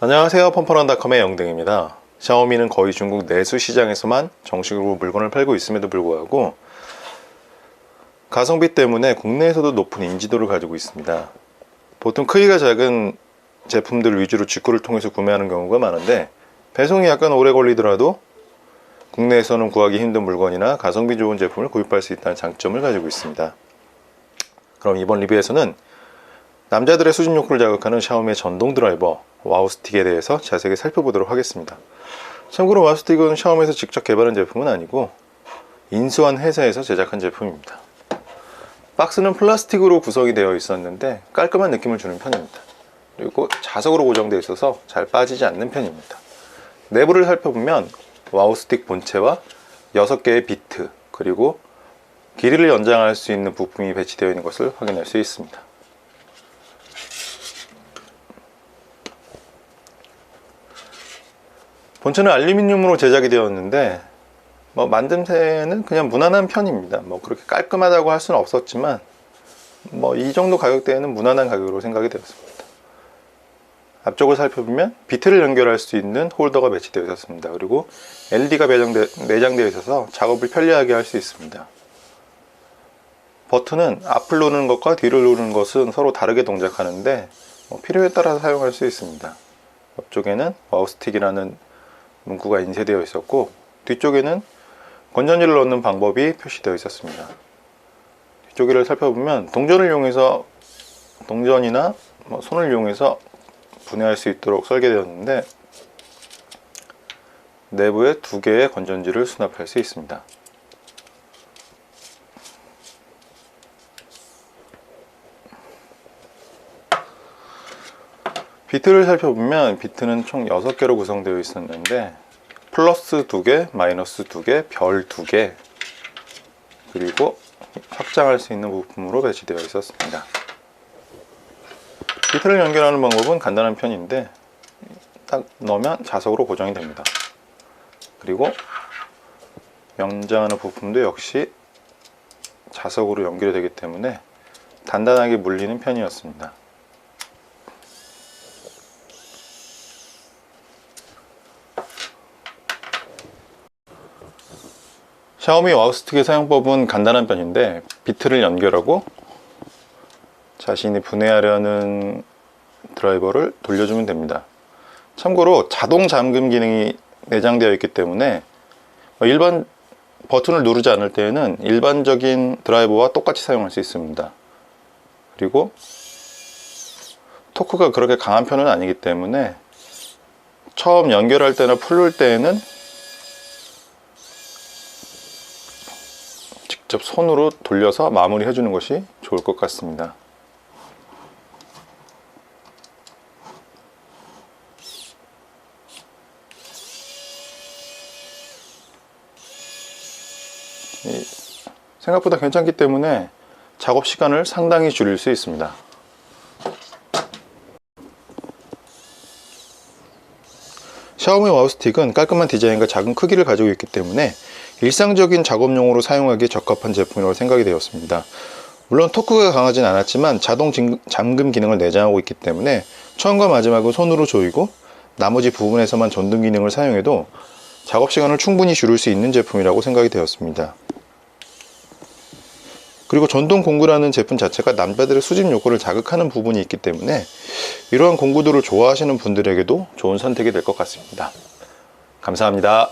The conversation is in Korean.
안녕하세요. 펌펀런닷컴의 영등입니다. 샤오미는 거의 중국 내수 시장에서만 정식으로 물건을 팔고 있음에도 불구하고 가성비 때문에 국내에서도 높은 인지도를 가지고 있습니다. 보통 크기가 작은 제품들 위주로 직구를 통해서 구매하는 경우가 많은데 배송이 약간 오래 걸리더라도 국내에서는 구하기 힘든 물건이나 가성비 좋은 제품을 구입할 수 있다는 장점을 가지고 있습니다. 그럼 이번 리뷰에서는 남자들의 수집 욕구를 자극하는 샤오미의 전동 드라이버 와우스틱에 대해서 자세히 살펴보도록 하겠습니다. 참고로 와우스틱은 샤오미에서 직접 개발한 제품은 아니고 인수한 회사에서 제작한 제품입니다. 박스는 플라스틱으로 구성이 되어 있었는데 깔끔한 느낌을 주는 편입니다. 그리고 자석으로 고정되어 있어서 잘 빠지지 않는 편입니다. 내부를 살펴보면 와우스틱 본체와 6개의 비트 그리고 길이를 연장할 수 있는 부품이 배치되어 있는 것을 확인할 수 있습니다. 본체는 알루미늄으로 제작이 되었는데 뭐 만듦새는 그냥 무난한 편입니다. 뭐 그렇게 깔끔하다고 할 수는 없었지만 뭐 이 정도 가격대에는 무난한 가격으로 생각이 되었습니다. 앞쪽을 살펴보면 비트를 연결할 수 있는 홀더가 배치되어 있었습니다. 그리고 LED가 내장되어 있어서 작업을 편리하게 할 수 있습니다. 버튼은 앞을 누르는 것과 뒤를 누르는 것은 서로 다르게 동작하는데 뭐 필요에 따라서 사용할 수 있습니다. 옆쪽에는 와우스틱이라는 문구가 인쇄되어 있었고 뒤쪽에는 건전지를 넣는 방법이 표시되어 있었습니다. 뒤쪽을 살펴보면 동전을 이용해서 동전이나 뭐 손을 이용해서 분해할 수 있도록 설계되었는데 내부에 두 개의 건전지를 수납할 수 있습니다. 비트를 살펴보면 비트는 총 6개로 구성되어 있었는데 플러스 2개, 마이너스 2개, 별 2개 그리고 확장할 수 있는 부품으로 배치되어 있었습니다. 비트를 연결하는 방법은 간단한 편인데 딱 넣으면 자석으로 고정이 됩니다. 그리고 연장하는 부품도 역시 자석으로 연결이 되기 때문에 단단하게 물리는 편이었습니다. 샤오미 와우스틱의 사용법은 간단한 편인데 비트를 연결하고 자신이 분해하려는 드라이버를 돌려주면 됩니다. 참고로 자동 잠금 기능이 내장되어 있기 때문에 일반 버튼을 누르지 않을 때에는 일반적인 드라이버와 똑같이 사용할 수 있습니다. 그리고 토크가 그렇게 강한 편은 아니기 때문에 처음 연결할 때나 풀을 때에는 직접 손으로 돌려서 마무리 해주는 것이 좋을 것 같습니다. 생각보다 괜찮기 때문에 작업 시간을 상당히 줄일 수 있습니다. 샤오미 와우스틱은 깔끔한 디자인과 작은 크기를 가지고 있기 때문에 일상적인 작업용으로 사용하기에 적합한 제품이라고 생각이 되었습니다. 물론 토크가 강하진 않았지만 자동 잠금 기능을 내장하고 있기 때문에 처음과 마지막은 손으로 조이고 나머지 부분에서만 전등 기능을 사용해도 작업 시간을 충분히 줄일 수 있는 제품이라고 생각이 되었습니다. 그리고 전동 공구라는 제품 자체가 남자들의 수집 욕구를 자극하는 부분이 있기 때문에 이러한 공구들을 좋아하시는 분들에게도 좋은 선택이 될 것 같습니다. 감사합니다.